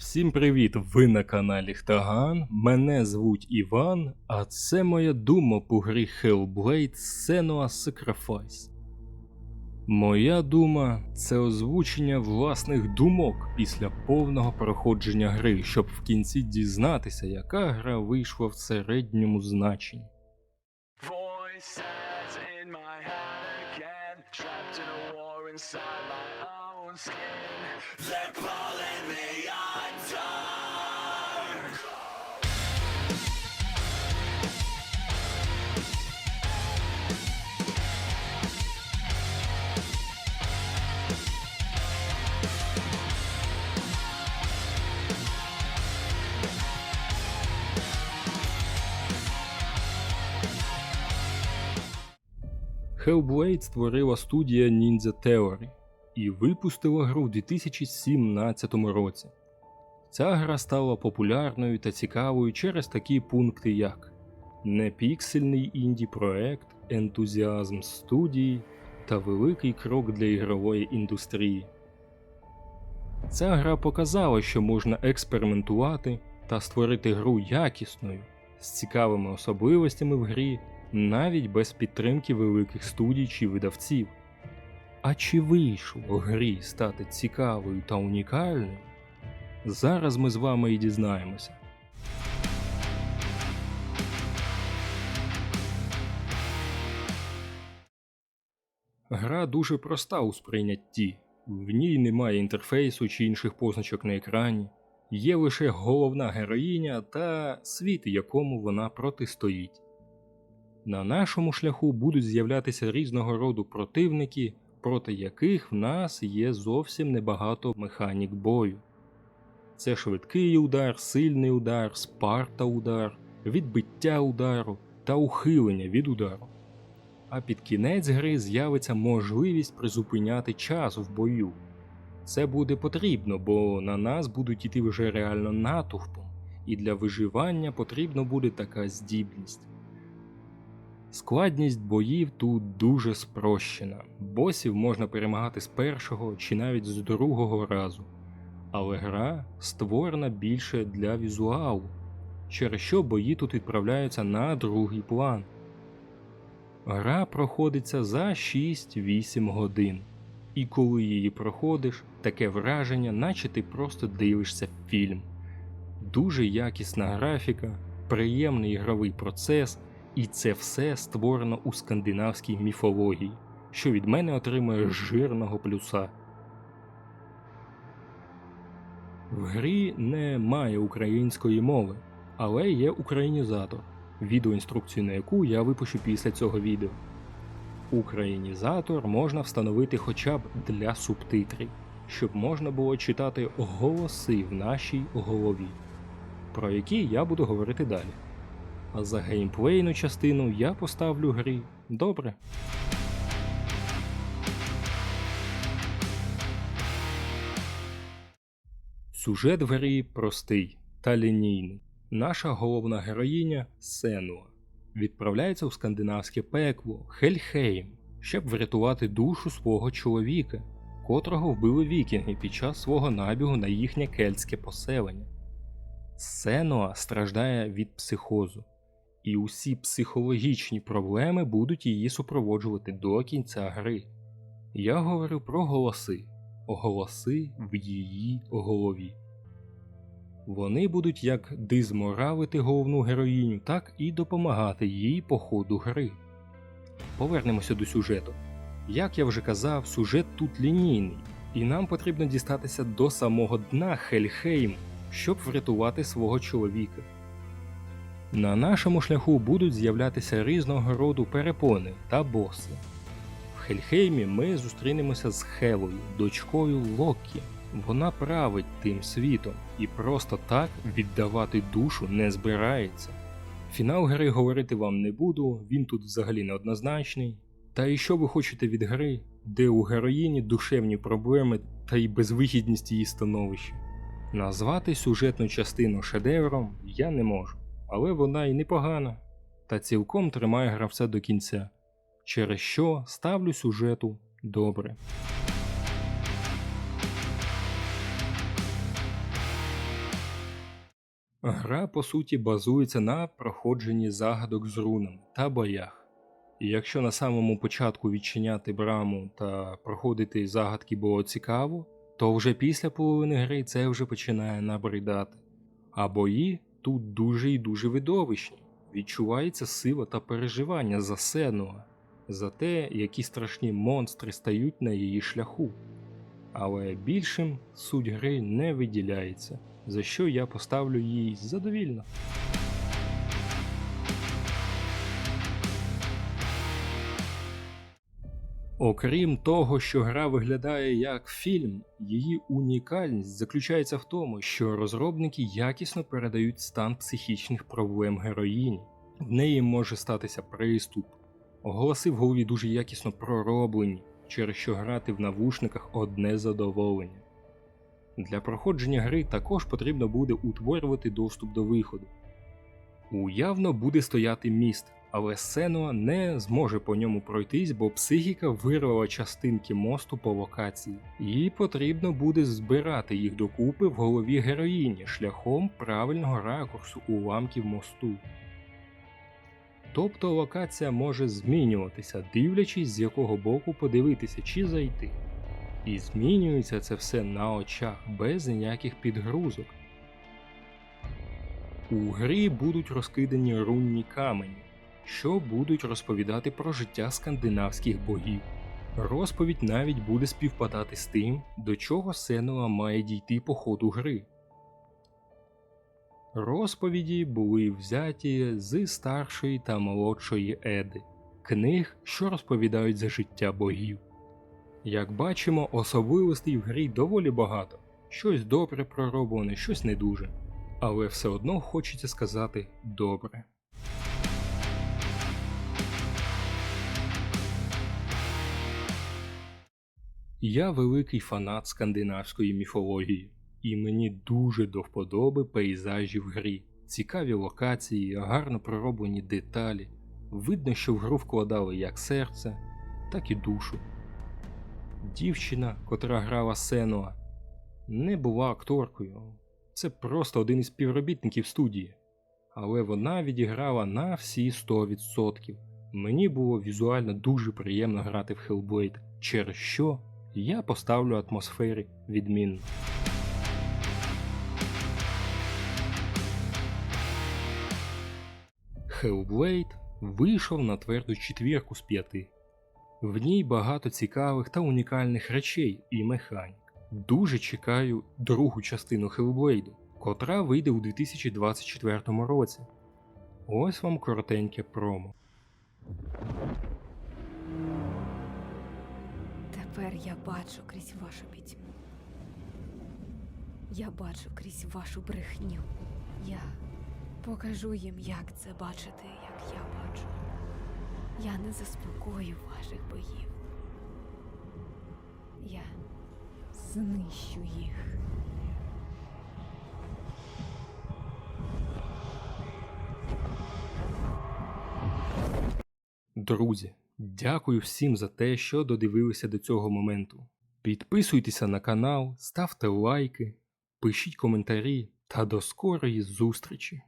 Всім привіт! Ви на каналі Хтаган. Мене звуть Іван, а це моя дума по грі Hellblade Senua Sacrifice. Моя дума це озвучення власних думок після повного проходження гри, щоб в кінці дізнатися, яка гра вийшла в середньому значенні. Voices in my head again, trapped in a war inside Hellblade створила студія Ninja Theory і випустила гру в 2017 році. Ця гра стала популярною та цікавою через такі пункти, як непіксельний інді проект, ентузіазм студії та великий крок для ігрової індустрії. Ця гра показала, що можна експериментувати та створити гру якісною, з цікавими особливостями в грі, навіть без підтримки великих студій чи видавців. А чи вийшло грі стати цікавою та унікальною? Зараз ми з вами і дізнаємося. Гра дуже проста у сприйнятті. В ній немає інтерфейсу чи інших позначок на екрані. Є лише головна героїня та світ, якому вона протистоїть. На нашому шляху будуть з'являтися різного роду противники, проти яких в нас є зовсім небагато механік бою. Це швидкий удар, сильний удар, спарта удар, відбиття удару та ухилення від удару. А під кінець гри з'явиться можливість призупиняти час в бою. Це буде потрібно, бо на нас будуть іти вже реально натовпом, і для виживання потрібно буде така здібність. Складність боїв тут дуже спрощена. Босів можна перемагати з першого чи навіть з другого разу. Але гра створена більше для візуалу, через що бої тут відправляються на другий план. Гра проходиться за 6-8 годин, і коли її проходиш, таке враження, наче ти просто дивишся фільм. Дуже якісна графіка, приємний ігровий процес, і це все створено у скандинавській міфології, що від мене отримує жирного плюса. В грі немає української мови, але є українізатор, відеоінструкцію на яку я випущу після цього відео. Українізатор можна встановити хоча б для субтитрів, щоб можна було читати голоси в нашій голові, про які я буду говорити далі. А за геймплейну частину я поставлю грі добре. Сюжет в грі простий та лінійний. Наша головна героїня Сенуа відправляється у скандинавське пекло Хельхейм, щоб врятувати душу свого чоловіка, котрого вбили вікінги під час свого набігу на їхнє кельтське поселення. Сенуа страждає від психозу, і усі психологічні проблеми будуть її супроводжувати до кінця гри. Я говорю про голоси, голоси в її голові. Вони будуть як дизморавити головну героїню, так і допомагати їй по ходу гри. Повернемося до сюжету. Як я вже казав, сюжет тут лінійний, і нам потрібно дістатися до самого дна Хельхейм, щоб врятувати свого чоловіка. На нашому шляху будуть з'являтися різного роду перепони та боси. В Хельхеймі ми зустрінемося з Хелою, дочкою Локі. Вона править тим світом і просто так віддавати душу не збирається. Фінал гри говорити вам не буду, він тут взагалі неоднозначний. Та і що ви хочете від гри, де у героїні душевні проблеми та й безвихідність її становища? Назвати сюжетну частину шедевром я не можу, але вона й непогана та цілком тримає гравця до кінця, через що ставлю сюжету добре. Гра по суті базується на проходженні загадок з рунами та боях. І якщо на самому початку відчиняти браму та проходити загадки було цікаво, то вже після половини гри це вже починає набридати. А бої тут дуже і дуже видовищні. Відчувається сила та переживання за Сенуа, за те, які страшні монстри стають на її шляху. Але більшим суть гри не виділяється, за що я поставлю їй задовільно. Окрім того, що гра виглядає як фільм, її унікальність заключається в тому, що розробники якісно передають стан психічних проблем героїні. В неї може статися приступ. Голоси в голові дуже якісно пророблені, через що грати в навушниках одне задоволення. Для проходження гри також потрібно буде утворювати доступ до виходу. Уявно буде стояти міст, але Сенуа не зможе по ньому пройтись, бо психіка вирвала частинки мосту по локації, і потрібно буде збирати їх докупи в голові героїні шляхом правильного ракурсу уламків мосту. Тобто локація може змінюватися, дивлячись з якого боку подивитися чи зайти. І змінюється це все на очах без ніяких підгрузок. У грі будуть розкидані рунні камені, що будуть розповідати про життя скандинавських богів. Розповідь навіть буде співпадати з тим, до чого Сенуа має дійти по ходу гри. Розповіді були взяті з старшої та молодшої Еди, книг, що розповідають за життя богів. Як бачимо, особливостей в грі доволі багато, щось добре пророблене, щось не дуже. Але все одно хочеться сказати добре. Я великий фанат скандинавської міфології, і мені дуже до вподоби пейзажі в грі, цікаві локації, гарно пророблені деталі. Видно, що в гру вкладали як серце, так і душу. Дівчина, котра грала Сенуа, не була акторкою, це просто один із співробітників студії. Але вона відіграла на всі 100%. Мені було візуально дуже приємно грати в Hellblade, через що я поставлю атмосфері відмінно. Hellblade вийшов на тверду четвірку з п'яти. В ній багато цікавих та унікальних речей і механік. Дуже чекаю другу частину Hellblade, котра вийде у 2024 році. Ось вам коротеньке промо. Тепер я бачу крізь вашу пітьму. Я бачу крізь вашу брехню. Я покажу їм, як це бачити, як я бачу. Я не заспокою ваших боїв. Я знищу їх. Друзі, дякую всім за те, що додивилися до цього моменту. Підписуйтеся на канал, ставте лайки, пишіть коментарі та до скорої зустрічі!